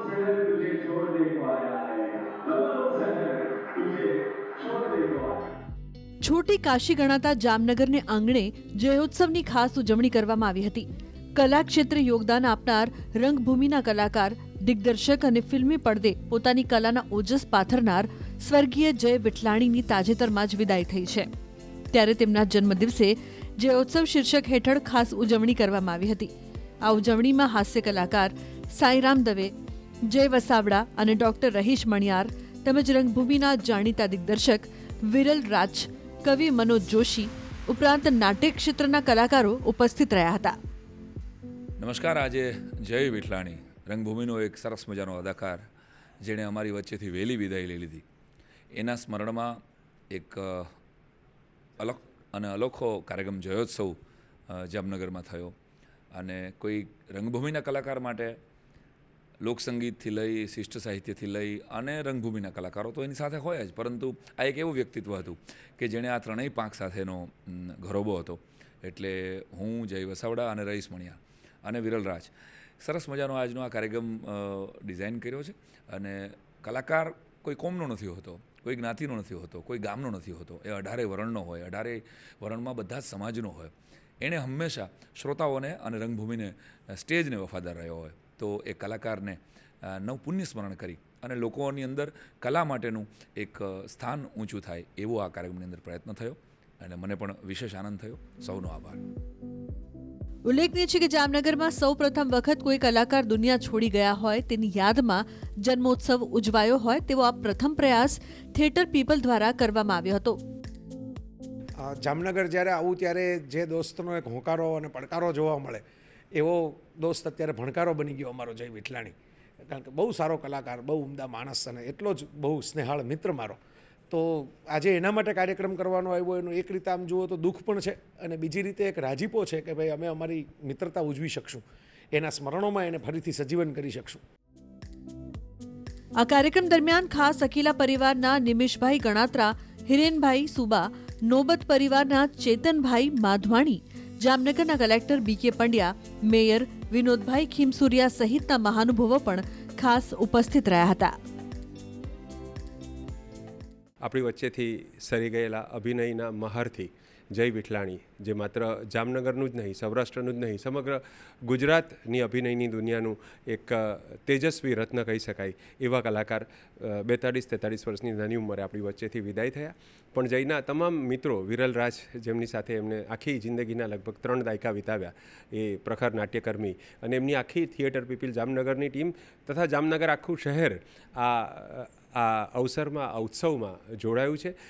शहर तुझे छोड़ नहीं पाया है नवा शहर तुझे छोड़ नहीं पाया છોટી કાશી ગણાતા જામનગરને આંગણે જયોત્સવની ખાસ ઉજવણી કરવામાં આવી હતી કલા ક્ષેત્રે યોગદાન આપનાર રંગભૂમિના કલાકાર દિગ્દર્શક અને ફિલ્મી પડદે પોતાની કલાના ઓજસ પાથરનાર સ્વર્ગીય જય વિઠલાણીની તાજેતરમાં જ વિદાય થઈ છે ત્યારે તેમના જન્મદિવસે જયોત્સવ શીર્ષક હેઠળ ખાસ ઉજવણી કરવામાં આવી હતી આ ઉજવણીમાં હાસ્ય કલાકાર સાંઈરામ દવે જય વસાવડા અને ડોક્ટર રહીશ મણિયાર તેમજ રંગભૂમિના જાણીતા દિગ્દર્શક વિરલ રાજ, કવિ મનોજ જોશી ઉપરાંત નાટ્ય ક્ષેત્રના કલાકારો ઉપસ્થિત રહ્યા હતા. નમસ્કાર, આજે જય વિઠલાણી, રંગભૂમિનો એક સરસ મજાનો અદાકાર જેણે અમારી વચ્ચેથી વહેલી વિદાય લઈ લીધી. એના સ્મરણમાં એક અલગ અને અલોખો કાર્યક્રમ જયોત્સવ જામનગરમાં થયો અને કોઈ રંગભૂમિના કલાકાર માટે લોકસંગીતથી લઈ, શિષ્ટ સાહિત્યથી લઈ અને રંગભૂમિના કલાકારો તો એની સાથે હોય જ. પરંતુ આ એક એવું વ્યક્તિત્વ હતું કે જેણે આ ત્રણેય પાંખ સાથેનો ઘરોબો હતો. એટલે હું, જય વસાવડા અને રઈસ મણિયા અને વિરલ રાજ. સરસ મજાનો આજનો આ કાર્યક્રમ ડિઝાઇન કર્યો છે. અને કલાકાર કોઈ કોમનો નથી હોતો, કોઈ જ્ઞાતિનો નથી હોતો, કોઈ ગામનો નથી હોતો. એ અઢારે વર્ણનો હોય, અઢારે વર્ણમાં બધા જ સમાજનો હોય. એણે હંમેશા શ્રોતાઓને અને રંગભૂમિને સ્ટેજને વફાદાર રહ્યો હોય. તો એ કલાકારને નવ પુણ્ય સ્મરણ કરી અને લોકોની અંદર કલા માટેનું એક સ્થાન ઊંચું થાય એવો આ કાર્યક્રમની અંદર પ્રયત્ન થયો અને મને પણ વિશેષ આનંદ થયો. સૌનો આભાર. ઉલ્લેખનીય છે કે જામનગરમાં સૌ પ્રથમ વખત કોઈ કલાકાર દુનિયા છોડી ગયા હોય તેની યાદમાં જન્મોત્સવ ઉજવાયો હોય તેવો આ પ્રથમ પ્રયાસ થિયેટર પીપલ દ્વારા કરવામાં આવ્યો હતો. જામનગર જ્યારે આવું ત્યારે જે દોસ્તનો એક હોંકારો અને પડકારો જોવા મળે એવો દોસ્ત અત્યારે ભણકારો બની ગયો અમારો જય વિઠલાણી. કારણ કે બહુ સારો કલાકાર, બહુ ઉમદા માણસ અને એટલો જ બહુ સ્નેહાળ મિત્ર મારો. તો આજે એના માટે કાર્યક્રમ કરવાનો આવ્યો, એનું એક રીતે આમ જુઓ તો દુઃખ પણ છે અને બીજી રીતે એક રાજીપો છે કે ભાઈ અમે અમારી મિત્રતા ઉજવી શકશું. એના સ્મરણોમાં એને ફરીથી સજીવન કરી શકશું. આ કાર્યક્રમ દરમિયાન ખાસ અકીલા પરિવારના નિમિષભાઈ ગણાત્રા, હિરેનભાઈ સુબા, નોબત પરિવારના ચેતનભાઈ માધવાણી જામનગરના કલેક્ટર બી કે પંડ્યા, મેયર વિનોદભાઈ ખીમસુરિયા સહિતના મહાનુભાવો પણ ખાસ ઉપસ્થિત રહ્યા હતા. આપણી વચ્ચેથી સરી ગયેલા અભિનયના મહારથી જય વિઠલાણી, જે માત્ર જામનગરનું જ નહીં, સૌરાષ્ટ્રનું જ નહીં, સમગ્ર ગુજરાતની અભિનયની દુનિયાનું એક તેજસ્વી રત્ન કહી શકાય એવા કલાકાર બેતાળીસ તેતાળીસ વર્ષની નાની ઉંમરે આપણી વચ્ચેથી વિદાય થયા. પણ જયના તમામ મિત્રો વિરલ રાજ જેમની સાથે એમને આખી જિંદગીના લગભગ ત્રણ દાયકા વિતાવ્યા એ પ્રખર નાટ્યકર્મી અને એમની આખી થિયેટર પીપીલ જામનગરની ટીમ તથા જામનગર આખું શહેર આ આ અવસરમાં આ ઉત્સવમાં જોડાયું છે.